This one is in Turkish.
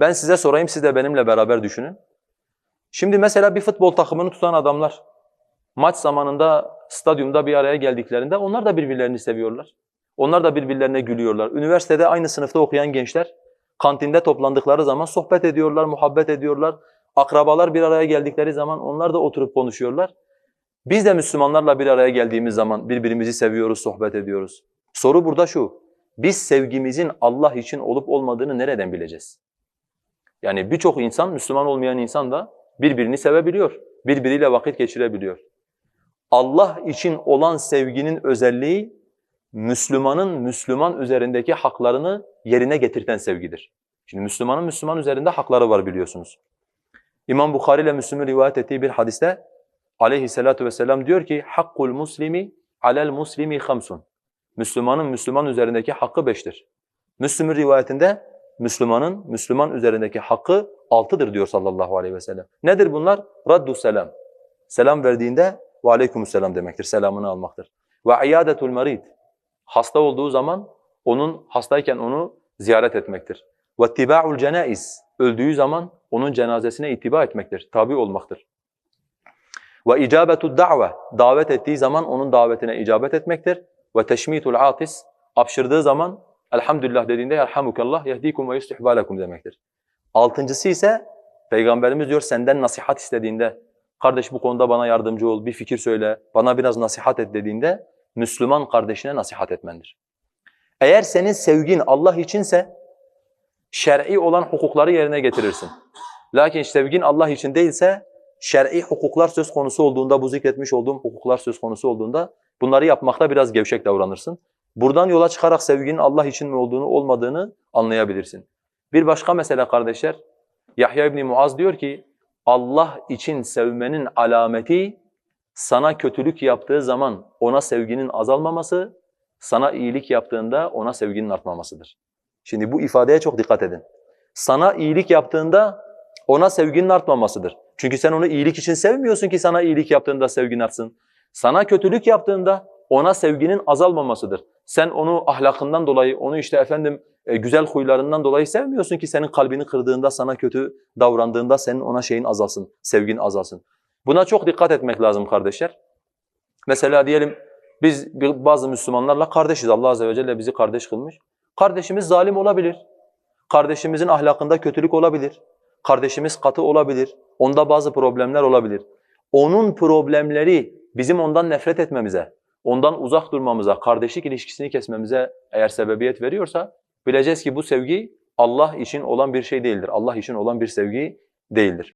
Ben size sorayım, siz de benimle beraber düşünün. Şimdi mesela bir futbol takımını tutan adamlar, maç zamanında stadyumda bir araya geldiklerinde onlar da birbirlerini seviyorlar. Onlar da birbirlerine gülüyorlar. Üniversitede aynı sınıfta okuyan gençler kantinde toplandıkları zaman sohbet ediyorlar, muhabbet ediyorlar. Akrabalar bir araya geldikleri zaman onlar da oturup konuşuyorlar. Biz de Müslümanlarla bir araya geldiğimiz zaman birbirimizi seviyoruz, sohbet ediyoruz. Soru burada şu, biz sevgimizin Allah için olup olmadığını nereden bileceğiz? Yani birçok insan, Müslüman olmayan insan da birbirini sevebiliyor, birbiriyle vakit geçirebiliyor. Allah için olan sevginin özelliği, Müslümanın Müslüman üzerindeki haklarını yerine getirten sevgidir. Şimdi Müslümanın Müslüman üzerinde hakları var biliyorsunuz. İmam Bukhari ile Müslüm'ün rivayet ettiği bir hadiste aleyhissalatu vesselam diyor ki hakkul muslimi alel muslimi hamsun. Müslümanın Müslüman üzerindeki hakkı beştir. Müslüm'ün rivayetinde Müslümanın Müslüman üzerindeki hakkı altıdır diyor sallallahu aleyhi ve sellem. Nedir bunlar? Raddu selam. Selam verdiğinde ve aleykümselam demektir. Selamını almaktır. Ve iyadetul marid. Hasta olduğu zaman onun hastayken onu ziyaret etmektir. Ve ittiba'ul cenaiz. Öldüğü zaman onun cenazesine ittiba etmektir, tabi olmaktır. Ve icabetud da've. Davet ettiği zaman onun davetine icabet etmektir. Ve teşmitul atis. Apşırdığı zaman elhamdülillah dediğinde yerhamukallah yehdikum ve yuslih balakum demektir. Altıncısı ise Peygamberimiz diyor senden nasihat istediğinde kardeş bu konuda bana yardımcı ol, bir fikir söyle, bana biraz nasihat et dediğinde Müslüman kardeşine nasihat etmendir. Eğer senin sevgin Allah içinse şer'i olan hukukları yerine getirirsin. Lakin sevgin Allah için değilse şer'i hukuklar söz konusu olduğunda, bu zikretmiş olduğum hukuklar söz konusu olduğunda bunları yapmakta biraz gevşek davranırsın. Buradan yola çıkarak sevginin Allah için mi olduğunu olmadığını anlayabilirsin. Bir başka mesele kardeşler, Yahya İbni Muaz diyor ki, Allah için sevmenin alameti sana kötülük yaptığı zaman ona sevginin azalmaması, sana iyilik yaptığında ona sevginin artmamasıdır. Şimdi bu ifadeye çok dikkat edin. Sana iyilik yaptığında ona sevginin artmamasıdır. Çünkü sen onu iyilik için sevmiyorsun ki sana iyilik yaptığında sevgin artsın. Sana kötülük yaptığında ona sevginin azalmamasıdır. Sen onu ahlakından dolayı, onu işte efendim e, güzel huylarından dolayı sevmiyorsun ki senin kalbini kırdığında, sana kötü davrandığında senin ona şeyin azalsın, sevgin azalsın. Buna çok dikkat etmek lazım kardeşler. Mesela diyelim biz bazı Müslümanlarla kardeşiz. Allah Azze ve Celle bizi kardeş kılmış. Kardeşimiz zalim olabilir. Kardeşimizin ahlakında kötülük olabilir. Kardeşimiz katı olabilir. Onda bazı problemler olabilir. Onun problemleri bizim ondan nefret etmemize, ondan uzak durmamıza, kardeşlik ilişkisini kesmemize eğer sebebiyet veriyorsa bileceğiz ki bu sevgi Allah için olan bir şey değildir. Allah için olan bir sevgi değildir.